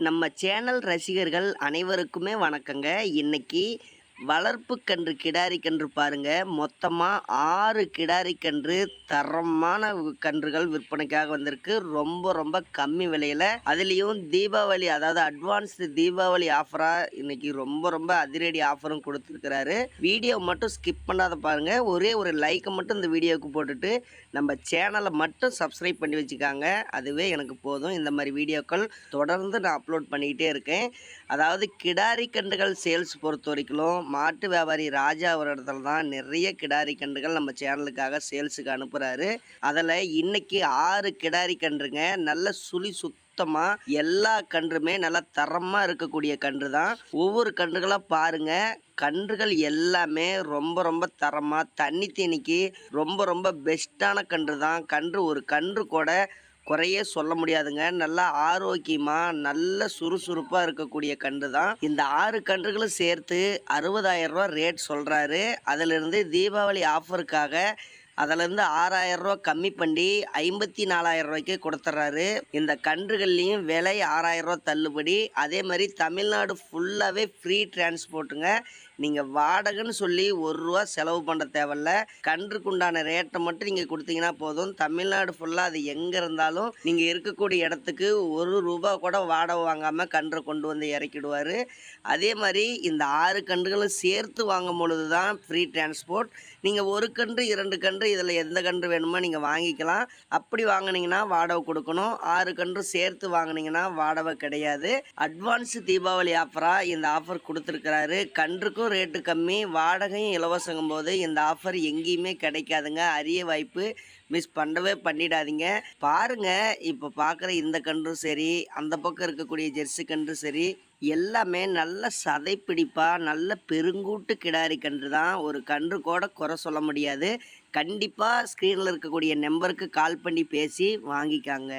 நம்ம சேனல் ரசிகர்கள் அனைவருக்குமே வணக்கங்க. இன்னைக்கு வளர்ப்பு கன்று கிடாரி கன்று பாருங்க. மொத்தமாக ஆறு கிடாரி கன்று தரமான கன்றுகள் விற்பனைக்காக வந்திருக்கு. ரொம்ப ரொம்ப கம்மி விலையில். அதுலேயும் தீபாவளி அதாவது அட்வான்ஸ் தீபாவளி ஆஃபராக இன்னைக்கு ரொம்ப ரொம்ப அதிரடி ஆஃபரும் கொடுத்துருக்கிறாரு. வீடியோ மட்டும் ஸ்கிப் பண்ணாத பாருங்கள் ஒரே ஒரு லைக்கை மட்டும் இந்த வீடியோவுக்கு போட்டுட்டு நம்ம சேனலை மட்டும் சப்ஸ்கிரைப் பண்ணி வச்சுக்காங்க. அதுவே எனக்கு போதும். இந்த மாதிரி வீடியோக்கள் தொடர்ந்து நான் அப்லோட் பண்ணிக்கிட்டே இருக்கேன். அதாவது கிடாரி கன்றுகள் சேல்ஸ் பொறுத்த வரைக்கும் மாட்டு வியாபாரி ராஜா ஒரு இடத்துல தான் நிறைய கிடாரி கன்றுகள் நம்ம சேனலுக்காக சேல்ஸுக்கு அனுப்புகிறாரு அதில் இன்னைக்கு ஆறு கிடாரி கன்றுங்க. நல்ல சுழி சுத்தமாக எல்லா கன்றுமே நல்லா தரமாக இருக்கக்கூடிய கன்று தான் ஒவ்வொரு கன்றுகளாக பாருங்கள் கன்றுகள் எல்லாமே ரொம்ப ரொம்ப தரமாக தண்ணி தீனிக்கு ரொம்ப ரொம்ப பெஸ்ட்டான கன்று தான் கன்று ஒரு கன்று கூட குறையே சொல்ல முடியாதுங்க. நல்லா ஆரோக்கியமாக நல்ல சுறுசுறுப்பாக இருக்கக்கூடிய கன்று தான். இந்த ஆறு கன்றுகளும் சேர்த்து அறுபதாயிரம் ரூபா ரேட் சொல்கிறாரு அதிலிருந்து தீபாவளி ஆஃபருக்காக அதிலேருந்து ஆறாயிரம் ரூபா கம்மி பண்ணி ஐம்பத்தி நாலாயிரம் ரூபாய்க்கு கொடுத்துட்றாரு இந்த கன்றுகள்லையும் விலை ஆறாயிரம் ரூபா தள்ளுபடி. அதே மாதிரி தமிழ்நாடு ஃபுல்லாகவே ஃப்ரீ டிரான்ஸ்போர்ட்டுங்க நீங்கள் வாடகைன்னு சொல்லி ஒரு ரூபா செலவு பண்ண தேவையில்ல. கன்றுக்கு உண்டான ரேட்டை மட்டும் நீங்கள் கொடுத்தீங்கன்னா போதும். தமிழ்நாடு ஃபுல்லாக அது எங்கே இருந்தாலும் நீங்கள் இருக்கக்கூடிய இடத்துக்கு ஒரு ரூபா கூட வாடகை வாங்காமல் கன்றை கொண்டு வந்து இறக்கிடுவார். அதே மாதிரி இந்த ஆறு கன்றுகளும் சேர்த்து வாங்கும் பொழுது தான் ஃப்ரீ டிரான்ஸ்போர்ட் நீங்கள் ஒரு கன்று இரண்டு கன்று இதில் எந்த கன்று வேணுமோ நீங்கள் வாங்கிக்கலாம். அப்படி வாங்கினீங்கன்னா வாடகை கொடுக்கணும். ஆறு கன்று சேர்த்து வாங்குனீங்கன்னா வாடகை கிடையாது. அட்வான்ஸ் தீபாவளி ஆஃபராக இந்த ஆஃபர் கொடுத்துருக்கிறாரு. கன்றுக்கும் ரேட்டு கம்மி வாடகையும் இலவசங்கும் போது இந்த ஆஃபர் எங்கேயுமே கிடைக்காதுங்க. அரிய வாய்ப்பு. மிஸ் பண்ணவே பண்ணிடாதீங்க. பாருங்க இப்போ பார்க்குற இந்த கன்றும் சரி அந்த பக்கம் இருக்கக்கூடிய ஜெர்சி கன்றும் சரி எல்லாமே நல்ல சதைப்பிடிப்பாக நல்ல பெருங்கூட்டு கிடாரி கன்று தான். ஒரு கன்று கூட குறை சொல்ல முடியாது. கண்டிப்பாக ஸ்க்ரீனில் இருக்கக்கூடிய நம்பருக்கு கால் பண்ணி பேசி வாங்கிக்காங்க.